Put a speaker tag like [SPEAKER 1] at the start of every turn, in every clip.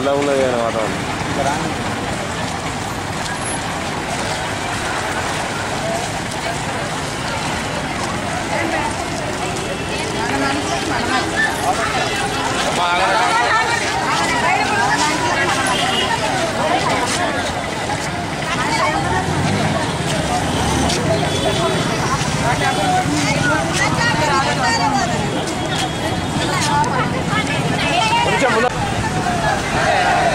[SPEAKER 1] చల్లగా ఉన్నది కానీ వాతావరణం కొంచెం ముందు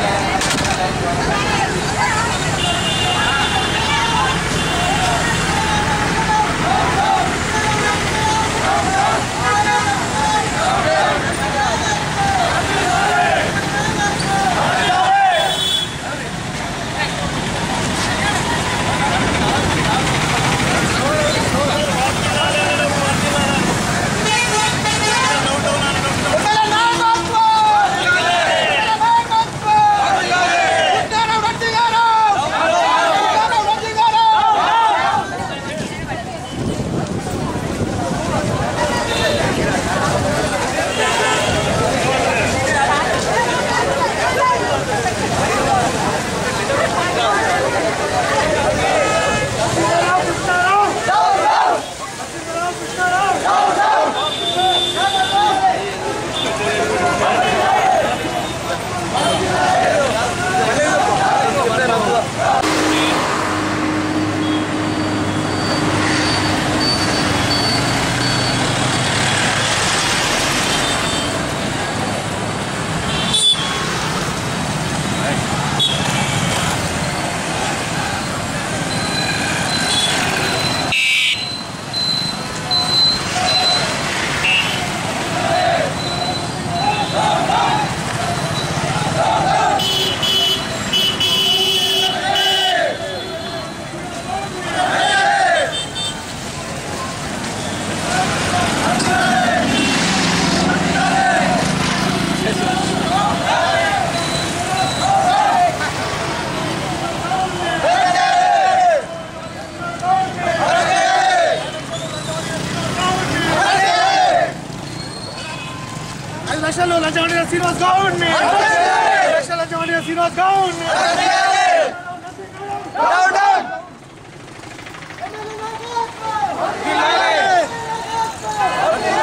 [SPEAKER 2] లక్షలు లంచమడిన శ్రీనివాస్ గౌడ్ ఐదు లక్షల లంచమడిన శ్రీనివాస్ గౌడ్
[SPEAKER 3] ¡Vamos!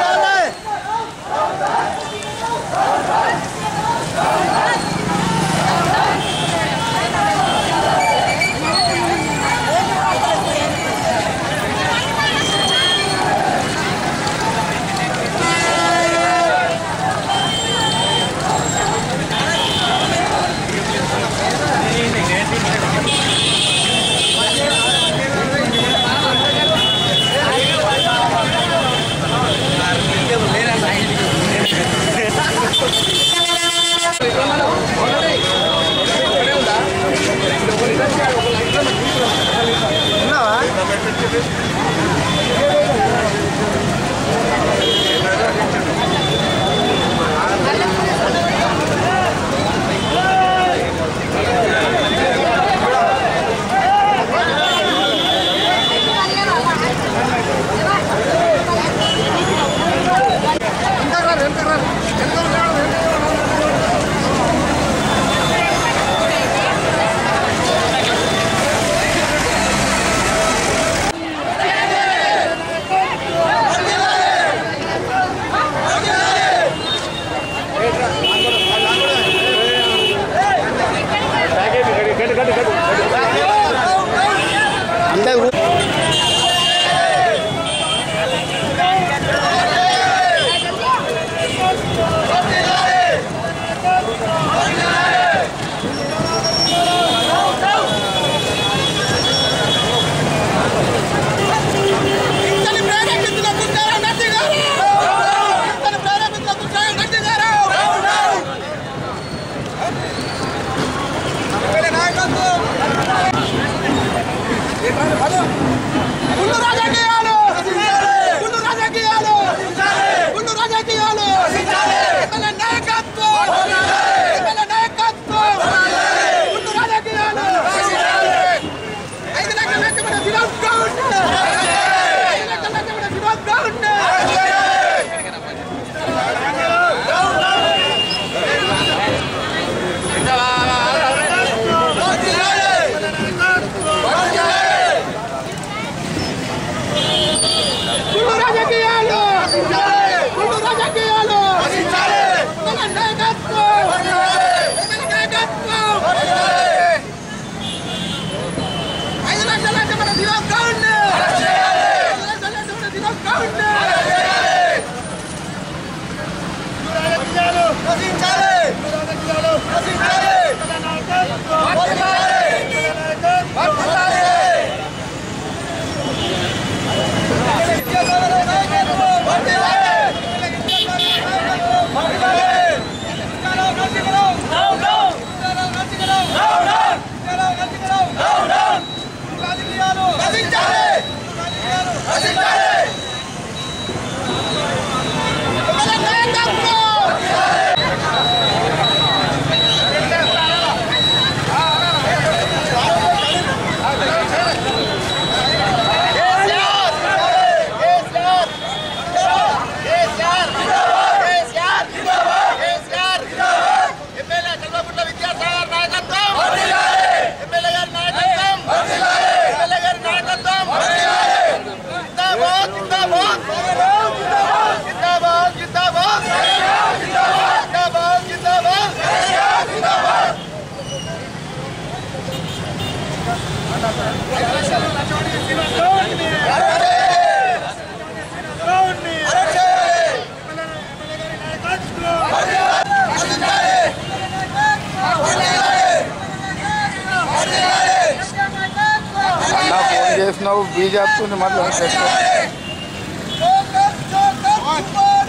[SPEAKER 1] చేసినావు బీజేపీ మళ్ళీ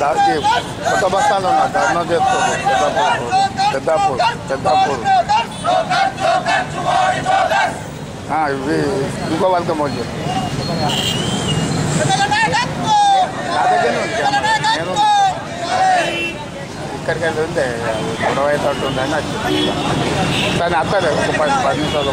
[SPEAKER 1] దానికి కొత్త బస్తాలు ఉన్నా ధర్నా చేస్తావు పెద్దాపూర్ పెద్దాపూర్ పెద్దాపూర్ ఆ, ఇవి ఇంకో వాళ్ళకి మోజు నా దగ్గరనే ఉంది కెమెరా. నేను ఇక్కడికి వెళ్ళి ఉంటే గొడవ అయితే ఉందని వచ్చింది కానీ అత్తలే ఒక పది పది నిమిషాలు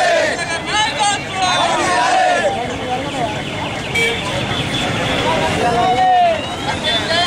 [SPEAKER 1] పోతాను
[SPEAKER 4] విద్యాసాగర్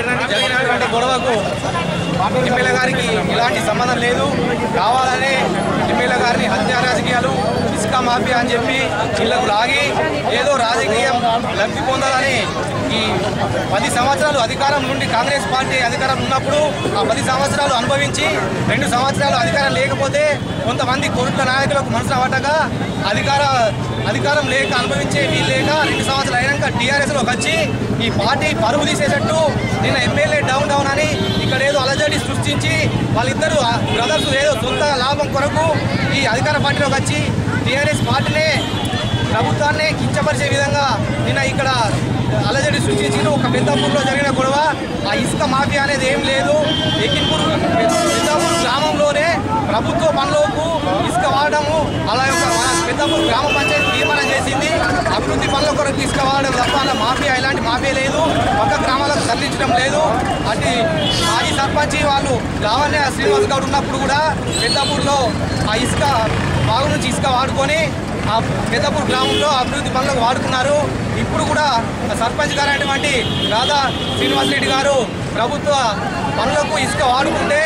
[SPEAKER 5] చేయడానికి జరిగినటువంటి గొడవకు ఎమ్మెల్యే గారికి ఇలాంటి సంబంధం లేదు. కావాలనే ఎమ్మెల్యే గారిని హత్య రాజకీయాలు ఇసుక మాఫియా అని చెప్పి ఇళ్ళకు లాగి ఏదో రాజకీయం లబ్ధి పొందాలని ఈ పది సంవత్సరాలు అధికారం నుండి కాంగ్రెస్ పార్టీ అధికారం ఉన్నప్పుడు ఆ పది సంవత్సరాలు అనుభవించి రెండు సంవత్సరాలు అధికారం లేకపోతే కొంతమంది కోట్ల నాయకులకు మనసు అవ్వటక అధికార అధికారం లేక అనుభవించే వీలు లేక రెండు సంవత్సరాలు అయినాక టీఆర్ఎస్లోకి వచ్చి ఈ పార్టీ పరుగు తీసేటట్టు నిన్న ఎమ్మెల్యే డౌన్ డౌన్ అని ఇక్కడ ఏదో అలజడి సృష్టించి వాళ్ళిద్దరూ బ్రదర్స్ ఏదో సొంత లాభం కొరకు ఈ అధికార పార్టీలోకి వచ్చి టీఆర్ఎస్ పార్టీనే ప్రభుత్వాన్ని కించపరిచే విధంగా నిన్న ఇక్కడ అలజడి సృష్టించిన ఒక పెద్దపూర్లో జరిగిన గొడవ. ఆ ఇసుక మాఫియా అనేది ఏం లేదు. ఎక్కిపూర్ ప్రభుత్వ పనులకు ఇసుక వాడడము అలా యొక్క మన పెద్దపూర్ గ్రామ పంచాయతీ తీర్మానం చేసింది. అభివృద్ధి పనుల కొరకు ఇసుక వాడడం తప్ప అలా మాఫియా ఇలాంటి మాఫియా లేదు. పక్క గ్రామాలకు తరలించడం లేదు. అది మాజీ సర్పంచ్ వాళ్ళు లావణ్య శ్రీనివాస్ గౌడ్ ఉన్నప్పుడు కూడా పెద్దపూర్లో ఆ ఇసుక బాగు నుంచి ఇసుక వాడుకొని ఆ పెద్దపూర్ గ్రామంలో అభివృద్ధి పనులకు వాడుకున్నారు. ఇప్పుడు కూడా సర్పంచ్ గారైనటువంటి రాధా శ్రీనివాస్ రెడ్డి గారు ప్రభుత్వ పనులకు ఇసుక వాడుకుంటే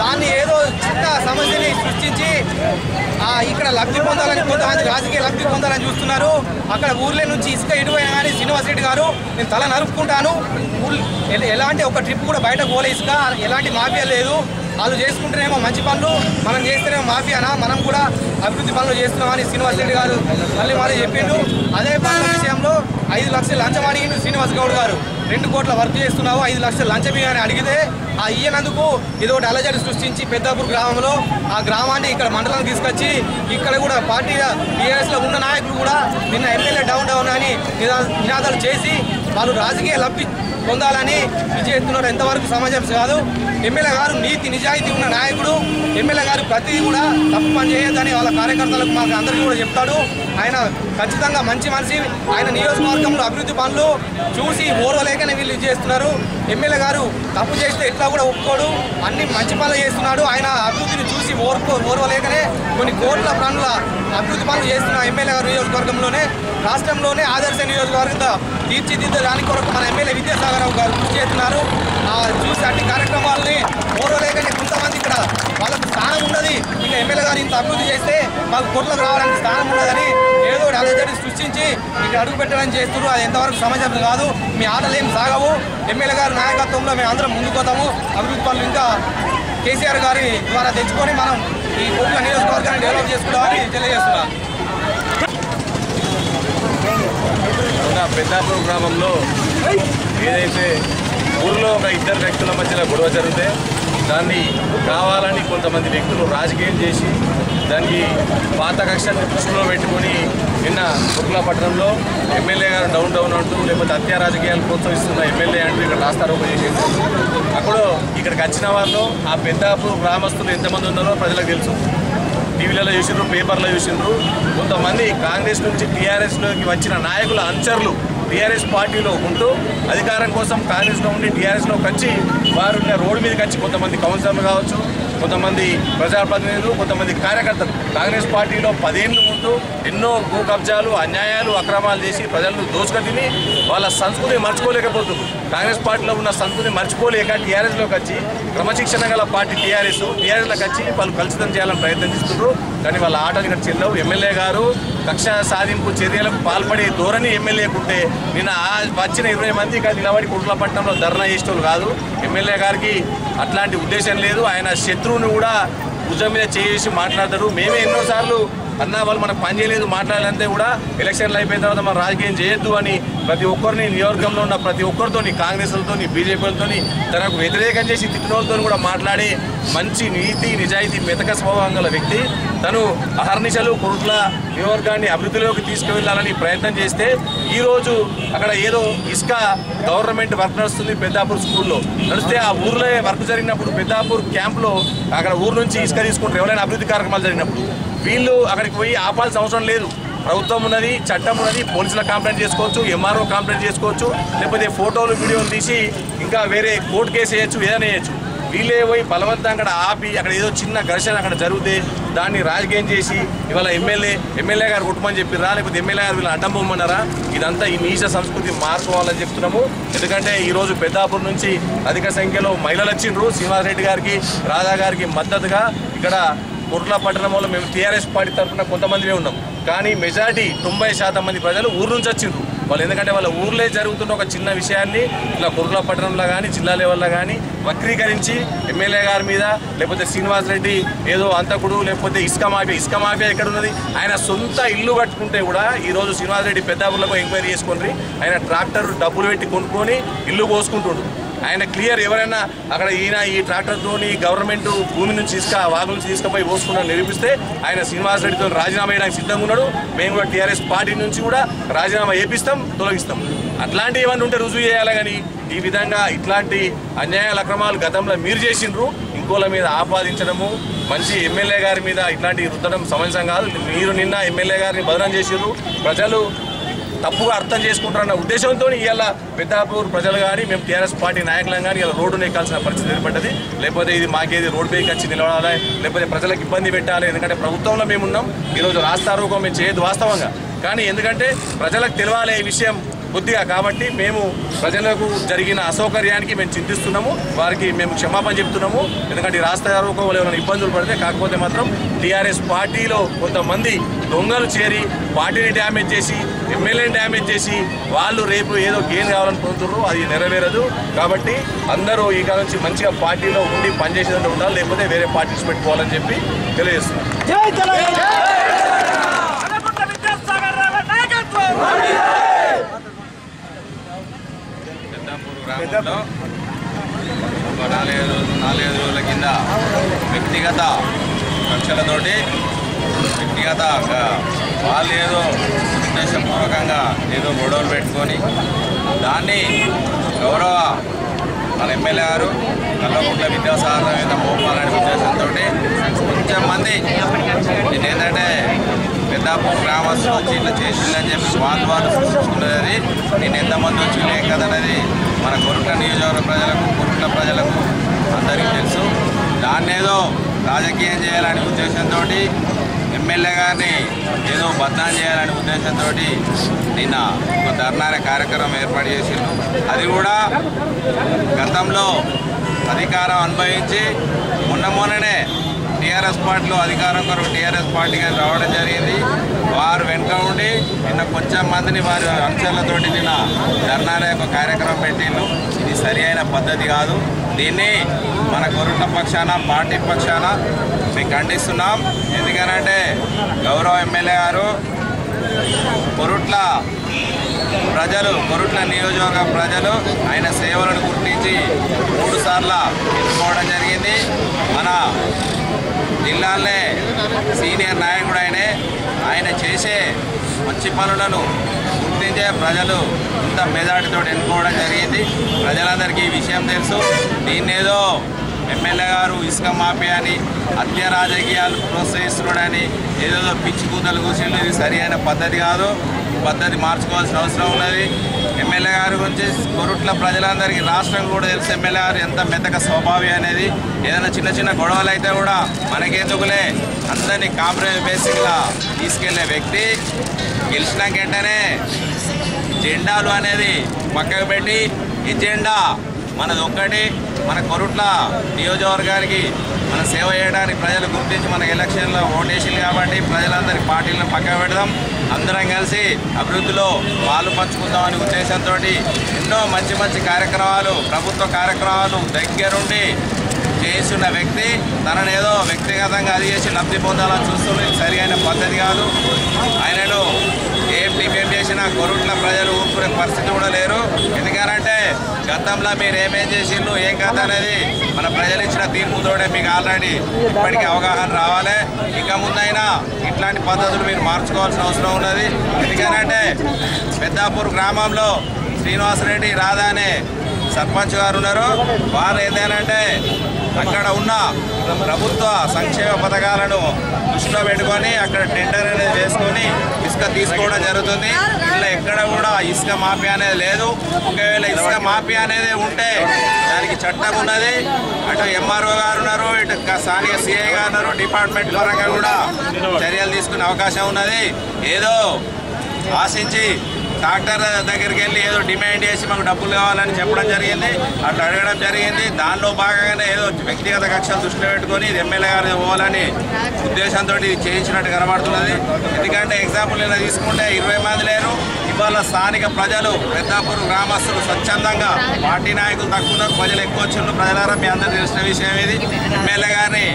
[SPEAKER 5] దాన్ని ఏదో చిన్న సమస్యని సృష్టించి ఇక్కడ లబ్ధి పొందాలని కొంతమంది రాజకీయ లబ్ధి పొందాలని చూస్తున్నారు. అక్కడ ఊర్లే నుంచి ఇసుక ఎటుపోయినా కానీ శ్రీనివాస్ రెడ్డి గారు నేను తల నరుపుకుంటాను ఎలాంటి ఒక ట్రిప్ కూడా బయట పోలే ఇసుక. ఎలాంటి మాఫియా లేదు. వాళ్ళు చేసుకుంటేనేమో మంచి పనులు మనం చేస్తేనేమో మాఫియానా? మనం కూడా అభివృద్ధి పనులు చేస్తున్నామని శ్రీనివాస్ రెడ్డి గారు మళ్ళీ మళ్ళీ చెప్పిండు. అదే పనుల విషయంలో ఐదు లక్షలు లంచం అడిగిండు శ్రీనివాస్ గౌడ్ గారు. రెండు కోట్ల వర్క్ చేస్తున్నావు ఐదు లక్షలు లంచం ఇవ్వని అడిగితే ఆ ఇయ్యనందుకు ఏదో ఒకటి అలజడి సృష్టించి పెద్దాపూర్ గ్రామంలో ఆ గ్రామాన్ని ఇక్కడ మండలం తీసుకొచ్చి ఇక్కడ కూడా పార్టీ టీఆర్ఎస్లో ఉన్న నాయకులు కూడా నిన్న ఎమ్మెల్యే డౌన్ డౌన్ అని నినాదాలు చేసి వాళ్ళు రాజకీయ లబ్ధి పొందాలని విజయత్తున్నారు ఎంతవరకు సమాజం కాదు. ఎమ్మెల్యే గారు నీతి నిజాయితీ ఉన్న నాయకుడు. ఎమ్మెల్యే గారు ప్రతిదీ కూడా తప్పు పని చేయొద్దని వాళ్ళ కార్యకర్తలకు మాకు అందరికీ కూడా చెప్తాడు. ఆయన ఖచ్చితంగా మంచి మనిషి. ఆయన నియోజకవర్గంలో అభివృద్ధి పనులు చూసి ఓర్వలేకనే వీళ్ళు ఇది చేస్తున్నారు. ఎమ్మెల్యే గారు తప్పు చేస్తే ఎట్లా కూడా ఒప్పుకోడు. అన్ని మంచి పనులు చేస్తున్నాడు. ఆయన అభివృద్ధిని చూసి ఓర్కో ఓర్వలేకనే కొన్ని కోట్ల పనుల అభివృద్ధి పనులు చేస్తున్న ఎమ్మెల్యే గారు నియోజకవర్గంలోనే రాష్ట్రంలోనే ఆదర్శ నియోజకవర్గంగా తీర్చిదిద్దడానికి కొరకు మన ఎమ్మెల్యే విద్యాసాగర్ గారు కృషి చేస్తున్నారు. ఆ చూసి అన్ని కార్యక్రమాలని ఓర్వలేకనే కొంతమంది ఇక్కడ వాళ్ళకు స్థానం ఉన్నది? ఇక ఎమ్మెల్యే గారు ఇంత అభివృద్ధి చేస్తే మాకు కోట్లకు రావడానికి స్థానం ఉన్నదని ఏదో ఒకటి అలజడి సృష్టించి ఇక్కడ అడుగు పెట్టడం చేస్తున్నారు. అది ఎంతవరకు సమాజం కాదు. మీ ఆటలు ఏం సాగవు. ఎమ్మెల్యే గారి నాయకత్వంలో మేము అందరం ముందుకోతాము అభివృద్ధి పనులు ఇంకా కేసీఆర్ గారి ద్వారా తెచ్చుకొని మనం ఈ కోట్ల నియోజకవర్గాన్ని డెవలప్ చేసుకుంటామని తెలియజేస్తున్నాను
[SPEAKER 6] పెద్దాపూర్ గ్రామంలో ఏదైతే ఊర్లో ఒక ఇద్దరు వ్యక్తుల మధ్యన గొడవ జరిగితే దాన్ని కావాలని కొంతమంది వ్యక్తులు రాజకీయం చేసి దానికి పాత కక్షాన్ని దృష్టిలో పెట్టుకొని నిన్న కుర్లా పట్టణంలో ఎమ్మెల్యే గారు డౌన్ డౌన్ అంటూ లేకపోతే హత్యా రాజకీయాలు ప్రోత్సహిస్తున్న ఎమ్మెల్యే అంటూ ఇక్కడ రాస్తారోపణ చేసేది. అక్కడ ఇక్కడికి వచ్చిన వాళ్ళు ఆ పెద్దాపు గ్రామస్తులు ఎంతమంది ఉన్నారో ప్రజలకు తెలుసు. టీవీలలో చూసిండ్రు పేపర్లో చూసిండ్రు. కొంతమంది కాంగ్రెస్ నుంచి టీఆర్ఎస్లోకి వచ్చిన నాయకుల అంచర్లు టీఆర్ఎస్ పార్టీలో ఉంటూ అధికారం కోసం కాంగ్రెస్లో ఉండి టీఆర్ఎస్లోకి వచ్చి వారు ఉన్న రోడ్డు మీదకి వచ్చి కొంతమంది కౌన్సిలర్లు కావచ్చు కొంతమంది ప్రజాప్రతినిధులు కొంతమంది కార్యకర్తలు. కాంగ్రెస్ పార్టీలో పదేళ్ళు ఉంటూ ఎన్నో భూ కబ్జాలు అన్యాయాలు అక్రమాలు చేసి ప్రజలను దోచుక తిని వాళ్ళ సంస్కృతిని మర్చిపోలేకపోతుంది కాంగ్రెస్ పార్టీలో ఉన్న సంస్కృతిని మర్చిపోలేక టీఆర్ఎస్లోకి వచ్చి క్రమశిక్షణ గల పార్టీ టీఆర్ఎస్ టీఆర్ఎస్లోకి వచ్చి వాళ్ళు కలుషితం చేయాలని ప్రయత్నం చేస్తున్నారు కానీ వాళ్ళ ఆటలు ఇక్కడ చెల్లవు. ఎమ్మెల్యే గారు కక్ష సాధింపు చర్యలకు పాల్పడే ధోరణి ఎమ్మెల్యేకుంటే నిన్న ఆ వచ్చిన ఇరవై మంది ఇక్కడ నిలబడి కుట్లపట్నంలో ధర్నా చేసేవాళ్ళు కాదు. ఎమ్మెల్యే గారికి అట్లాంటి ఉద్దేశం లేదు. ఆయన శత్రువుని కూడా భుజం మీద చేసి మాట్లాడతాడు మేమే ఎన్నోసార్లు అన్న వాళ్ళు మనకు పని చేయలేదు మాట్లాడాలంటే కూడా ఎలక్షన్లు అయిపోయిన తర్వాత మనం రాజకీయం చేయొద్దు అని ప్రతి ఒక్కరిని నియోజకంలో ఉన్న ప్రతి ఒక్కరితోని కాంగ్రెస్లతో బీజేపీలతోని తనకు వ్యతిరేకం చేసి తిట్టిన కూడా మాట్లాడి మంచి నీతి నిజాయితీ మెతక స్వభావం గల వ్యక్తి. తను అహర్నిశలు కురుట్ల నియోజకాన్ని అభివృద్ధిలోకి తీసుకువెళ్ళాలని ప్రయత్నం చేస్తే ఈరోజు అక్కడ ఏదో ఇసుక గవర్నమెంట్ వర్క్ నడుస్తుంది పెద్దాపూర్ స్కూల్లో. నడిస్తే ఆ ఊర్లో వర్క్ జరిగినప్పుడు పెద్దాపూర్ క్యాంప్లో అక్కడ ఊరు నుంచి ఇసుక తీసుకుంటారు ఎవరైనా అభివృద్ధి కార్యక్రమాలు జరిగినప్పుడు. వీళ్ళు అక్కడికి పోయి ఆపాల్సిన అవసరం లేదు. ప్రభుత్వం ఉన్నది చట్టం ఉన్నది పోలీసుల కంప్లైంట్ చేసుకోవచ్చు ఎంఆర్ఓ కంప్లైంట్ చేసుకోవచ్చు లేకపోతే ఫోటోలు వీడియోలు తీసి ఇంకా వేరే కోర్టు కేసు వేయచ్చు ఏదైనా వేయచ్చు. వీళ్ళే పోయి బలవంతం అక్కడ ఆపి అక్కడ ఏదో చిన్న ఘర్షణ అక్కడ జరిగితే దాన్ని రాజకీయం చేసి ఇవాళ ఎమ్మెల్యే ఎమ్మెల్యే గారు కొట్టమని చెప్పిరా లేకపోతే ఎమ్మెల్యే గారు వీళ్ళు అడ్డం పొమ్మన్నారా ఇదంతా ఈ నీచ సంస్కృతి మార్చుకోవాలని చెప్తున్నాము. ఎందుకంటే ఈరోజు పెద్దాపూర్ నుంచి అధిక సంఖ్యలో మహిళలు వచ్చిండ్రు. శ్రీనివాసరెడ్డి గారికి రాధా గారికి మద్దతుగా ఇక్కడ కుర్లా పట్టణంలో మేము టీఆర్ఎస్ పార్టీ తరఫున కొంతమందినే ఉన్నాం. కానీ మెజార్టీ తొంభై శాతం మంది ప్రజలు ఊరు నుంచి వచ్చిండ్రు. వాళ్ళు ఎందుకంటే వాళ్ళ ఊర్లే జరుగుతున్న ఒక చిన్న విషయాన్ని ఇలా కుర్లా పట్టణంలో కానీ జిల్లా లెవెల్లో కానీ వక్రీకరించి ఎమ్మెల్యే గారి మీద లేకపోతే శ్రీనివాస్ రెడ్డి ఏదో అంతకుడు లేకపోతే ఇసుక మాఫియా ఇసుక మాఫియా ఎక్కడ ఉన్నది ఆయన సొంత ఇల్లు కట్టుకుంటే కూడా ఈరోజు శ్రీనివాస్ రెడ్డి పెద్దాపూర్లకు ఎంక్వైరీ చేసుకొని ఆయన ట్రాక్టర్ డబ్బులు పెట్టి కొనుక్కొని ఇల్లు కోసుకుంటుండ్రు ఆయన క్లియర్ ఎవరైనా అక్కడ ఈయన ఈ ట్రాక్టర్తోని గవర్నమెంట్ భూమి నుంచి ఇసుక వాగు నుంచి తీసుకుపోయి పోసుకున్న నిరూపిస్తే ఆయన శ్రీనివాస్ రెడ్డితో రాజీనామా చేయడానికి సిద్ధంగా ఉన్నాడు. మేము కూడా టీఆర్ఎస్ పార్టీ నుంచి కూడా రాజీనామా చేపిస్తాం తొలగిస్తాం. అట్లాంటివి ఏమైనా ఉంటే రుజువు చేయాలి కానీ ఈ విధంగా ఇట్లాంటి అన్యాయాల అక్రమాలు గతంలో మీరు చేసిండ్రు ఇంకోల మీద ఆపాదించడము మంచి ఎమ్మెల్యే గారి మీద ఇట్లాంటి రుద్దడం సమంజసం కాదు. మీరు నిన్న ఎమ్మెల్యే గారిని బదనం చేసిండ్రు. ప్రజలు తప్పుగా అర్థం చేసుకుంటారన్న ఉద్దేశంతో ఇవాళ పెద్దాపూర్ ప్రజలు కానీ మేము టీఆర్ఎస్ పార్టీ నాయకులను కానీ ఇలా రోడ్డు నెక్కాల్సిన పరిస్థితి ఏర్పడ్డది. లేకపోతే ఇది మాకేది రోడ్ పైకి వచ్చి నిలబడాలి? లేకపోతే ప్రజలకు ఇబ్బంది పెట్టాలి? ఎందుకంటే ప్రభుత్వంలో మేము ఉన్నాం ఈరోజు రాస్తారూపం మేము చేయదు వాస్తవంగా. కానీ ఎందుకంటే ప్రజలకు తెలియాలి ఈ విషయం. కొద్దిగా కాబట్టి మేము ప్రజలకు జరిగిన అసౌకర్యానికి మేము చింతిస్తున్నాము. వారికి మేము క్షమాపణ చెప్తున్నాము. ఎందుకంటే ఈ రాష్ట్ర వాళ్ళు ఏమైనా ఇబ్బందులు పడితే కాకపోతే మాత్రం టీఆర్ఎస్ పార్టీలో కొంతమంది దొంగలు చేరి పార్టీని డ్యామేజ్ చేసి ఎమ్మెల్యేని డ్యామేజ్ చేసి వాళ్ళు రేపు ఏదో గెయిన్ కావాలనుకుంటున్నారు అది నెరవేరదు. కాబట్టి అందరూ ఈ కాలం నుంచి మంచిగా పార్టీలో ఉండి పనిచేసేదంటే ఉండాలి. లేకపోతే వేరే పార్టీస్ పెట్టుకోవాలని చెప్పి తెలియజేస్తున్నాం.
[SPEAKER 4] జై తెలంగాణ అనకుంట విద్యాసాగర్ రావు నాయకత్వం
[SPEAKER 7] పెద్దాపూర్ గ్రామంలో ఒక నాలుగైదు రోజులు నాలుగైదు రోజుల కింద వ్యక్తిగత కక్షలతోటి వ్యక్తిగత వాళ్ళు ఏదో ఉద్దేశపూర్వకంగా ఏదో గొడవలు పెట్టుకొని దాన్ని గౌరవ మన ఎమ్మెల్యే గారు కల్లకుంట్ల విద్యాసాగర్ మీద మోపాలనే ఉద్దేశంతో కొంచెం ఏంటంటే పెద్దాపూర్ గ్రామస్తులు వచ్చి ఇట్లా చేసిందని చెప్పి వాళ్ళు వాళ్ళు సృష్టించుకున్నది. నేను ఎంతమంది వచ్చి లేం కదనేది మన కొరుట్ల నియోజకవర్గ ప్రజలకు కొరుట్ల ప్రజలకు అందరికీ తెలుసు. దాన్నేదో రాజకీయం చేయాలనే ఉద్దేశంతో ఎమ్మెల్యే గారిని ఏదో బద్నాం చేయాలనే ఉద్దేశంతో నిన్న ఒక ధర్నార కార్యక్రమం ఏర్పాటు చేసిండు అది కూడా గతంలో అధికారం అనుభవించి మొన్న మొన్ననే టీఆర్ఎస్ పార్టీలో అధికారం కొరకు టీఆర్ఎస్ పార్టీకి రావడం జరిగింది. వారు వెనుక ఉండి నిన్న కొంచెం మందిని వారి అంశాలతోటి నిన్న ధర్నాల యొక్క కార్యక్రమం పెట్టిండు ఇది సరి అయిన పద్ధతి కాదు. దీన్ని మన కొరుట్ల పక్షాన పార్టీ పక్షాన మేము ఖండిస్తున్నాం. ఎందుకనంటే గౌరవ ఎమ్మెల్యే గారు పొరుట్ల ప్రజలు పొరుట్ల నియోజకవర్గ ప్రజలు ఆయన సేవలను గుర్తించి మూడు సార్లు ఎన్నుకోవడం జరిగింది. మన జిల్లాలే సీనియర్ నాయకుడు ఆయనే. ఆయన చేసే మంచి పనులను గుర్తించే ప్రజలు ఇంత మెజార్టీతో ఎన్నుకోవడం జరిగింది. ప్రజలందరికీ ఈ విషయం తెలుసు. దీన్నేదో ఎమ్మెల్యే గారు ఇసుక మాఫియాని హత్య రాజకీయాలు ప్రోత్సహిస్తున్నాడని ఏదేదో పిచ్చి కూతలు కూర్చుని ఇది సరి అయిన పద్ధతి కాదు. ఈ పద్ధతి మార్చుకోవాల్సిన అవసరం ఉన్నది. ఎమ్మెల్యే గారి గురించి కొరుట్ల ప్రజలందరికీ రాష్ట్రం కూడా తెలుసు ఎమ్మెల్యే గారు ఎంత మెతక స్వభావి అనేది. ఏదైనా చిన్న చిన్న గొడవలు అయితే కూడా మనకెందుకులే? అందరినీ కాంప్రమైజ్ బేసిక్గా తీసుకెళ్ళే వ్యక్తి గెలిచినాక వెంటనే జెండాలు అనేది పక్కకు పెట్టి ఈ జెండా మనది ఒక్కటి. మన కొరుట్ల నియోజకవర్గానికి మన సేవ చేయడానికి ప్రజలు గుర్తించి మన ఎలక్షన్లో ఓటేసింది కాబట్టి ప్రజలందరి పార్టీలను పక్కకు పెడదాం. అందరం కలిసి అభివృద్ధిలో పాలు పంచుకుందామనే ఉద్దేశంతో ఎన్నో మంచి మంచి కార్యక్రమాలు ప్రభుత్వ కార్యక్రమాలు దగ్గరుండి చేస్తున్న వ్యక్తి తనని ఏదో వ్యక్తిగతంగా అది చేసి లబ్ధి పొందాలని చూస్తున్నది సరి అయిన పద్ధతి కాదు. ఆయనను చేసినా కొరుట్ల ప్రజలు ఊరుకునే పరిస్థితి కూడా లేరు. ఎందుకనంటే గతంలో మీరు ఏమేం చేసిండ్రు ఏం కథ అనేది మన ప్రజలు ఇచ్చిన తీర్పుతోనే మీకు ఆల్రెడీ ఇప్పటికీ అవగాహన రావాలి. ఇంకా ముందైనా ఇట్లాంటి పద్ధతులు మీరు మార్చుకోవాల్సిన అవసరం ఉన్నది. ఎందుకనంటే పెద్దాపూర్ గ్రామంలో శ్రీనివాసరెడ్డి రాధా అనే సర్పంచ్ గారు ఉన్నారు. వారు ఏదైనంటే అక్కడ ఉన్న ప్రభుత్వ సంక్షేమ పథకాలను దృష్టిలో పెట్టుకొని అక్కడ టెండర్ అనేది వేసుకొని ఇసుక తీసుకోవడం జరుగుతుంది. ఇలా ఎక్కడ కూడా ఇసుక మాఫీ అనేది లేదు. ఒకవేళ ఇసుక మాఫీ అనేది ఉంటే దానికి చట్టం ఉన్నది. అటు ఎంఆర్ఓ గారు ఉన్నారు ఇటు స్థానిక సిఐ గారు ఉన్నారు డిపార్ట్మెంట్ పరంగా కూడా చర్యలు తీసుకునే అవకాశం ఉన్నది. ఏదో ఆశించి డాక్టర్ దగ్గరికి వెళ్ళి ఏదో డిమాండ్ చేసి మాకు డబ్బులు కావాలని చెప్పడం జరిగింది. అట్లా అడగడం జరిగింది. దానిలో భాగంగానే ఏదో వ్యక్తిగత కక్షలు దృష్టిలో పెట్టుకొని ఇది ఎమ్మెల్యే గారు పోవాలని ఉద్దేశంతో ఇది చేయించినట్టు కనబడుతున్నది. ఎందుకంటే ఎగ్జాంపుల్ ఇలా తీసుకుంటే ఇరవై మంది లేరు. ఇవాళ స్థానిక ప్రజలు పెద్దాపూర్ గ్రామస్తులు స్వచ్ఛందంగా పార్టీ నాయకులు తక్కువ ఉన్నారు. ప్రజలు ఎక్కువ వచ్చిండ్రు. ప్రజలారా మీ అందరూ తెలిసిన విషయం ఇది. ఎమ్మెల్యే గారిని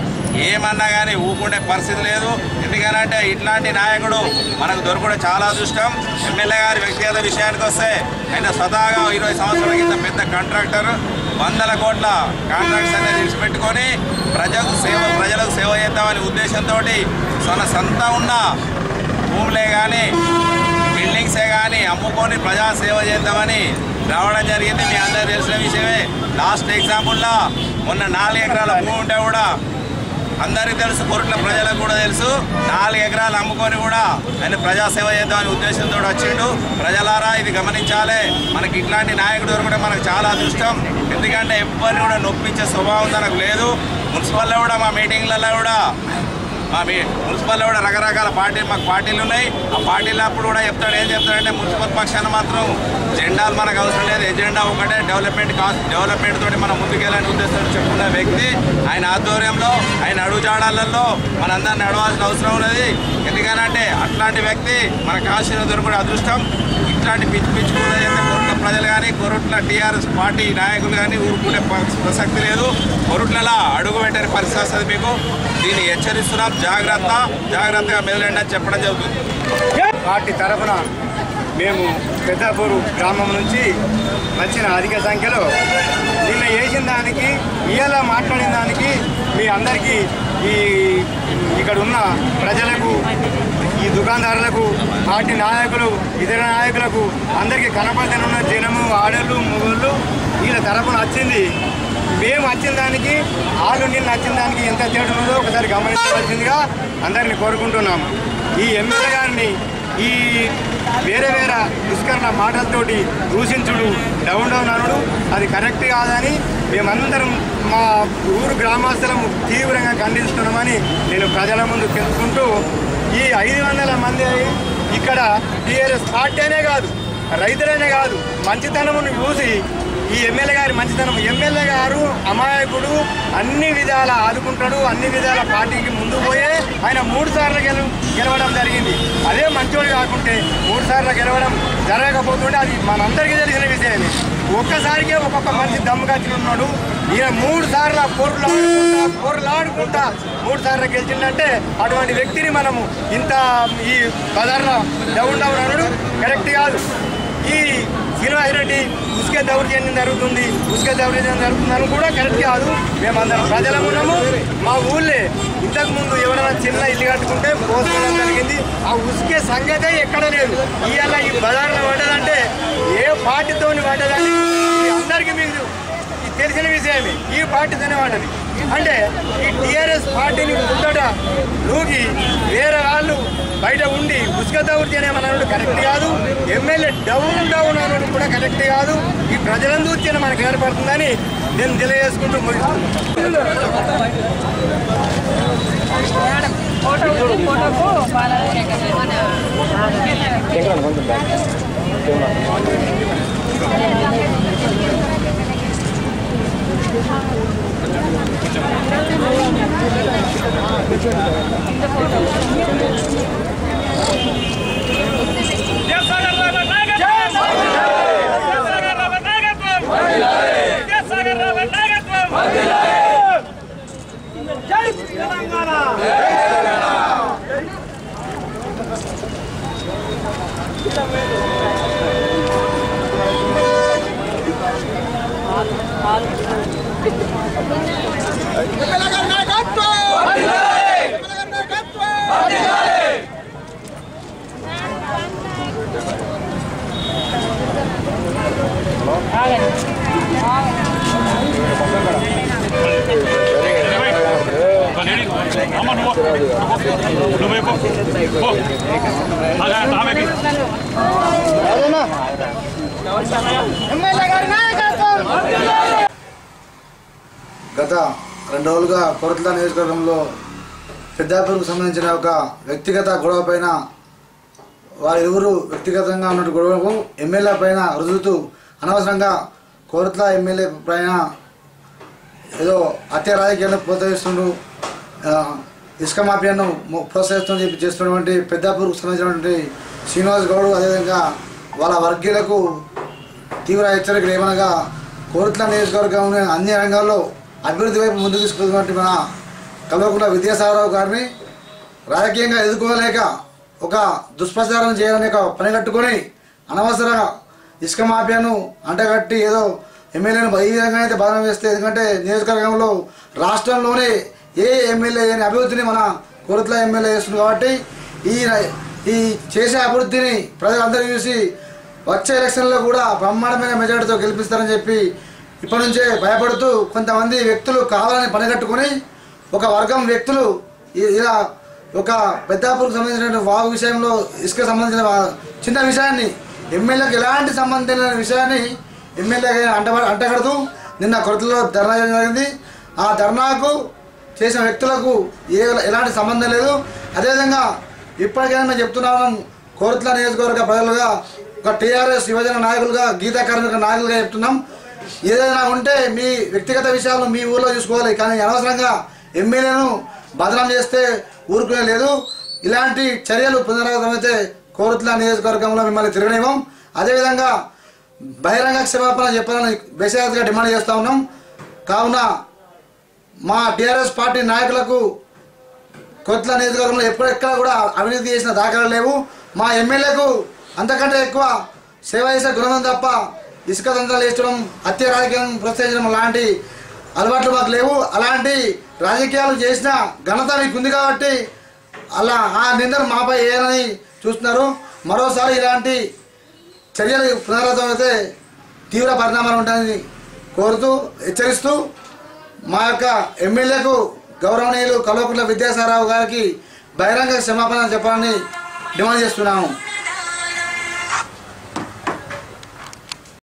[SPEAKER 7] ఏమన్నా కానీ ఊకుండే పరిస్థితి లేదు. ఎందుకనంటే ఇట్లాంటి నాయకుడు మనకు దొరకడం చాలా అదృష్టం. ఎమ్మెల్యే గారి వ్యక్తిగత విషయానికి వస్తే ఆయన స్వతహాగా ఇరవై సంవత్సరాల కింద పెద్ద కాంట్రాక్టర్. వందల కోట్ల కాంట్రాక్ట్స్ అనేది విడిచిపెట్టుకొని ప్రజలకు సేవ ప్రజలకు సేవ చేద్దామనే ఉద్దేశంతో తన సొంత ఉన్న భూములే కానీ బిల్డింగ్సే కానీ అమ్ముకొని ప్రజా సేవ చేద్దామని రావడం జరిగింది. మీ అందరూ తెలిసిన విషయమే. లాస్ట్ ఎగ్జాంపుల్లో మొన్న నాలుగు ఎకరాల భూమి ఉంటే కూడా అందరికీ తెలుసు కొరట్ల ప్రజలకు కూడా తెలుసు. నాలుగు ఎకరాలు అమ్ముకొని కూడా ఆయన ప్రజాసేవ చేద్దామని ఉద్దేశంతో వచ్చిండు. ప్రజలారా ఇది గమనించాలి. మనకి ఇట్లాంటి నాయకుడు దొరకడం మనకు చాలా అదృష్టం. ఎందుకంటే ఎవ్వరిని కూడా నొప్పించే స్వభావం తనకు లేదు. మున్సిపల్లో కూడా మా మీటింగ్లలో కూడా మీ మున్సిపల్లో కూడా రకరకాల పార్టీలు మాకు పార్టీలు ఉన్నాయి. ఆ పార్టీలు అప్పుడు కూడా చెప్తాడు ఏం చెప్తాడంటే మున్సిపల్ పక్షాన మాత్రం జెండాలు మనకు అవసరం లేదు. ఎజెండా ఒకటే డెవలప్మెంట్ కాస్ట్ డెవలప్మెంట్ తోటి మనం ముందుకెళ్ళాలని ఉద్దేశంతో చెప్పుకున్న వ్యక్తి. ఆయన ఆధ్వర్యంలో ఆయన అడుగుజాడాలలో మనందరిని నడవాల్సిన అవసరం ఉన్నది. ఎందుకనంటే అట్లాంటి వ్యక్తి మన కాశీలో దొరకడం అదృష్టం. ఇట్లాంటి పిచ్చి పిచ్చి కూడా కొరట్ల ప్రజలు కానీ కొరట్ల టీఆర్ఎస్ పార్టీ నాయకులు కానీ ఊరుకునే ప్రసక్తి లేదు. కొరట్లలో అడుగు పెట్టని పరిస్థితి వస్తుంది మీకు. దీన్ని హెచ్చరిస్తున్నాం. జాగ్రత్త జాగ్రత్తగా మెదలండి అని చెప్పడం జరుగుతుంది.
[SPEAKER 4] పార్టీ తరఫున మేము పెద్దపూరు గ్రామం నుంచి వచ్చిన అధిక సంఖ్యలో నిన్న వేసిన దానికి ఇలా మాట్లాడిన దానికి మీ అందరికీ ఈ ఇక్కడ ఉన్న ప్రజలకు ఈ దుకాణదారులకు పార్టీ నాయకులు ఇతర నాయకులకు అందరికీ కనపడనున్న జనము ఆడళ్ళు మొగళ్ళు వీళ్ళ తరపున వచ్చింది. మేము వచ్చిన దానికి ఆలు నిన్న వచ్చిన దానికి ఎంత తేడా ఉందో ఒకసారి గమనించవలసిందిగా అందరిని కోరుకుంటున్నాము. ఈ ఎమ్మెల్యే గారిని ఈ వేరే వేరే దుష్కరణ మాటలతోటి దూషించుడు డౌన్ డౌన్ అనడు. అది కరెక్ట్ కాదని మేమందరం మా ఊరు గ్రామస్తులము తీవ్రంగా ఖండిస్తున్నామని నేను ప్రజల ముందు తెలుసుకుంటూ ఈ ఐదు వందల మంది ఇక్కడ టీఆర్ఎస్ పార్టీ అనే కాదు రైతులనే కాదు మంచితనమును చూసి ఈ ఎమ్మెల్యే గారి మంచితనం ఎమ్మెల్యే గారు అమాయకుడు అన్ని విధాల ఆదుకుంటాడు అన్ని విధాల పార్టీకి ముందు పోయే ఆయన మూడు సార్లు గెలు గెలవడం జరిగింది. అదే మంచోడు కాకుంటే మూడు సార్లు గెలవడం జరగకపోతుంటే అది మనందరికీ తెలిసిన విషయమే. ఒక్కసారికే ఒక్కొక్క మనిషి దమ్ముగా ఉన్నాడు ఈయన మూడు సార్లు పొరలాడుకుంటా పొరలాడుకుంటా మూడు సార్లు గెలిచిందంటే అటువంటి వ్యక్తిని మనము ఇంత ఈ బజార్లో డౌన్ డౌన్ అనడు కరెక్ట్ కాదు. ఈ శ్రీనివాస్ రెడ్డి ఉసుక దౌర్జన్యం జరుగుతుంది ఉసుకే దౌర్జన్యం జరుగుతుందని కూడా కరెక్ట్ కాదు. మేమందరం ప్రజలం ఉన్నాము. మా ఊళ్ళే ఇంతకు ముందు ఎవరైనా చిన్న ఇల్లు కట్టుకుంటే పోసుకోవడం జరిగింది. ఆ ఉసుకే సంగతే ఎక్కడ లేదు. ఇవాళ ఈ బజార్లో పడ్డదంటే ఏ పార్టీతోని పడ్డదని అందరికీ మీకు తెలిసిన విషయమే. ఈ పార్టీ పడ్డది అంటే ఈ టీఆర్ఎస్ పార్టీని ముందట నూకి వేరే వాళ్ళు బయట ఉండి ఉసుక దౌర్జన్యం అనడం కరెక్ట్ కాదు. ఎమ్మెల్యే డౌన్ డౌన్ అనడం కూడా కరెక్ట్ కాదు. ఈ ప్రజలను చూస్తేనే మనకు ఏర్పడుతుందని నేను తెలియజేసుకుంటూ ముగిస్తున్నాను. 这里的。
[SPEAKER 8] గత రెండు రోజులుగా కొరట్ల నియోజకవర్గంలో పెద్దాపూర్కు సంబంధించిన ఒక వ్యక్తిగత గొడవ పైన వారిరువురు వ్యక్తిగతంగా ఉన్న గొడవకు ఎమ్మెల్యే పైన రుజుతూ అనవసరంగా కోరట్ల ఎమ్మెల్యే పైన ఏదో హత్య రాజకీయాలను ప్రోత్సహిస్తుండు ఇసుక మాఫియాను మొ- చెప్పి చేస్తున్నటువంటి పెద్దాపూర్కు సంబంధించినటువంటి శ్రీనివాస్ గౌడ్ అదేవిధంగా వాళ్ళ వర్గీయులకు తీవ్ర హెచ్చరికలు ఏమనగా కోరుట్ల నియోజకవర్గం అన్ని రంగాల్లో అభివృద్ధి వైపు ముందుకు తీసుకున్నటువంటి మన కల్వకుంట్ల విద్యాసాగరరావు గారిని రాజకీయంగా ఎదుర్కోలేక ఒక దుష్ప్రచారం చేయాలని ఒక పని కట్టుకొని అనవసర ఇసుక మాఫియాను అంటగట్టి ఏదో ఎమ్మెల్యేను ఈ విధంగా అయితే బాధ వేస్తే ఎందుకంటే నియోజకవర్గంలో రాష్ట్రంలోనే ఏ ఎమ్మెల్యే అని అభివృద్ధిని మన కొరతలో ఎమ్మెల్యే చేస్తుంది కాబట్టి ఈ ఈ చేసే అభివృద్ధిని ప్రజలందరూ చూసి వచ్చే ఎలక్షన్లో కూడా బ్రహ్మాండమైన మెజార్టీతో గెలిపిస్తారని చెప్పి ఇప్పటి నుంచే భయపడుతూ కొంతమంది వ్యక్తులు కావాలని పనిగట్టుకొని ఒక వర్గం వ్యక్తులు ఇలా ఒక పెద్దాపూర్కి సంబంధించిన వాగు విషయంలో ఇసుక సంబంధించిన చిన్న విషయాన్ని ఎమ్మెల్యేకి ఎలాంటి సంబంధం లేని విషయాన్ని ఎమ్మెల్యేగా అంట అంటగడుతూ నిన్న కొరతలో ధర్నా చేయడం జరిగింది. ఆ ధర్నాకు చేసిన వ్యక్తులకు ఏ ఎలాంటి సంబంధం లేదు. అదేవిధంగా ఇప్పటికైనా మేము చెప్తున్నాము కోరుట్ల నియోజకవర్గ ప్రజలుగా ఒక టీఆర్ఎస్ యువజన నాయకులుగా గీతా కార్మిక నాయకులుగా చెప్తున్నాం. ఏదైనా ఉంటే మీ వ్యక్తిగత విషయాలు మీ ఊళ్ళో చూసుకోవాలి. కానీ అనవసరంగా ఎమ్మెల్యేను బదనాం చేస్తే ఊరుకునే లేదు. ఇలాంటి చర్యలు పునరావృతమైతే కోరుట్ల నియోజకవర్గంలో మిమ్మల్ని తిరగనివ్వం. అదేవిధంగా బహిరంగ క్షమాపణ చెప్పాలని బేసిగా డిమాండ్ చేస్తూ ఉన్నాం. కావున మా టీఆర్ఎస్ పార్టీ నాయకులకు కొత్త నియోజకవర్గంలో ఎప్పుడెక్కడ కూడా అవినీతి చేసిన దాఖలాలు లేవు. మా ఎమ్మెల్యేకు అంతకంటే ఎక్కువ సేవ చేసే గృహం తప్ప ఇసుక దందాలు వేసడం హత్య రాజకీయం ప్రోత్సహించడం లాంటి అలవాట్లు మాకు లేవు. అలాంటి రాజకీయాలు చేసిన ఘనత మీకు ఉంది కాబట్టి అలా ఆ నిందలు మాపై వేయాలని చూస్తున్నారు. మరోసారి ఇలాంటి చర్యలు పునరావృతం అయితే తీవ్ర పరిణామాలు ఉంటాయని కోరుతూ హెచ్చరిస్తూ మా యొక్క ఎమ్మెల్యేకు గౌరవనీయులు కల్వకుంట్ల విద్యాసారావు గారికి బహిరంగ క్షమాపణ చెప్పాలని డిమాండ్ చేస్తున్నాము.